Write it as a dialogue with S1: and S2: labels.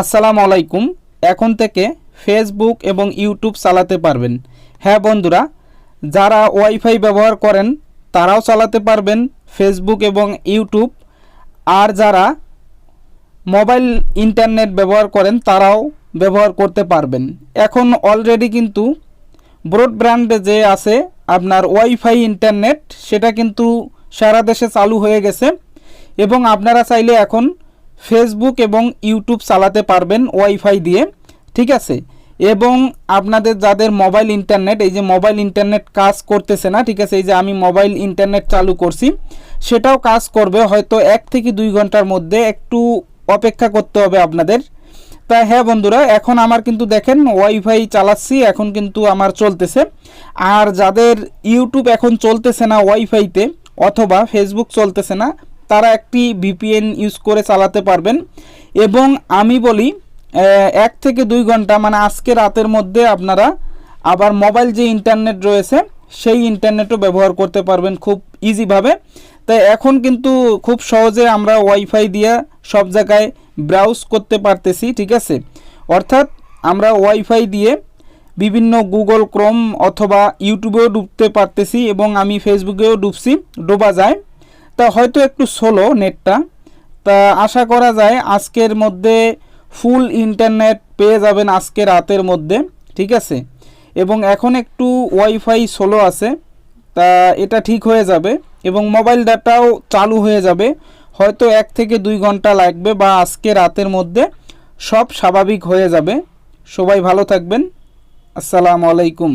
S1: আসসালামু আলাইকুম। এখন থেকে ফেসবুক এবং ইউটিউব চালাতে পারবেন। হ্যাঁ বন্ধুরা, যারা ওয়াইফাই ব্যবহার করেন, তারাও চালাতে পারবেন ফেসবুক এবং ইউটিউব আর যারা মোবাইল ইন্টারনেট ব্যবহার করেন, তারাও ব্যবহার করতে পারবেন। এখন অলরেডি কিন্তু ব্রডব্যান্ড যে আছে, আপনার ওয়াইফাই ইন্টারনেট সেটা কিন্তু সারা দেশে চালু হয়ে গেছে। এবং আপনারা চাইলে এখন ফেসবুক এবং ইউটিউব চালাতে পারবেন ওয়াইফাই দিয়ে, ঠিক আছে? এবং আপনাদের যাদের মোবাইল ইন্টারনেট এই যে মোবাইল ইন্টারনেট কাজ করতেছে না, ঠিক আছে? এই যে আমি মোবাইল ইন্টারনেট চালু করছি, সেটাও কাজ করবে, হয়তো এক থেকে দুই ঘণ্টার মধ্যে একটু অপেক্ষা করতে হবে আপনাদের। তা হ্যাঁ বন্ধুরা, এখন আমার কিন্তু দেখেন ওয়াইফাই চালাচ্ছি, এখন কিন্তু আমার চলতেছে। আর যাদের ইউটিউব এখন চলতেছে না ওয়াইফাইতে অথবা ফেসবুক চলতেছে না তারা একটি ভিপিএন ইউজ করে চালাতে পারবেন। এবং আমি বলি এক থেকে দুই ঘণ্টা মানে আজকে রাতের মধ্যে আপনারা আবার মোবাইল যে ইন্টারনেট রয়েছে, সেই ইন্টারনেটও ব্যবহার করতে পারবেন খুব ইজিভাবে তাই এখন কিন্তু খুব সহজে আমরা ওয়াইফাই দিয়ে সব জায়গায় ব্রাউজ করতে পারতেছি, ঠিক আছে? অর্থাৎ আমরা ওয়াইফাই দিয়ে বিভিন্ন গুগল ক্রোম অথবা ইউটিউবেও ডুবতে পারতেছি এবং আমি ফেসবুকেও ডুবছি ডোবা যায়। তা হয়তো একটু স্লো নেটটা তা আশা করা যায় আজকের মধ্যে ফুল ইন্টারনেট পেয়ে যাবেন আজকে রাতের মধ্যে, ঠিক আছে? এবং এখন একটু ওয়াইফাই স্লো আছে, তা এটা ঠিক হয়ে যাবে এবং মোবাইল ডাটাও চালু হয়ে যাবে। হয়তো এক থেকে দুই ঘণ্টা লাগবে বা আজকে রাতের মধ্যে সব স্বাভাবিক হয়ে যাবে। সবাই ভালো থাকবেন। আসসালামু আলাইকুম।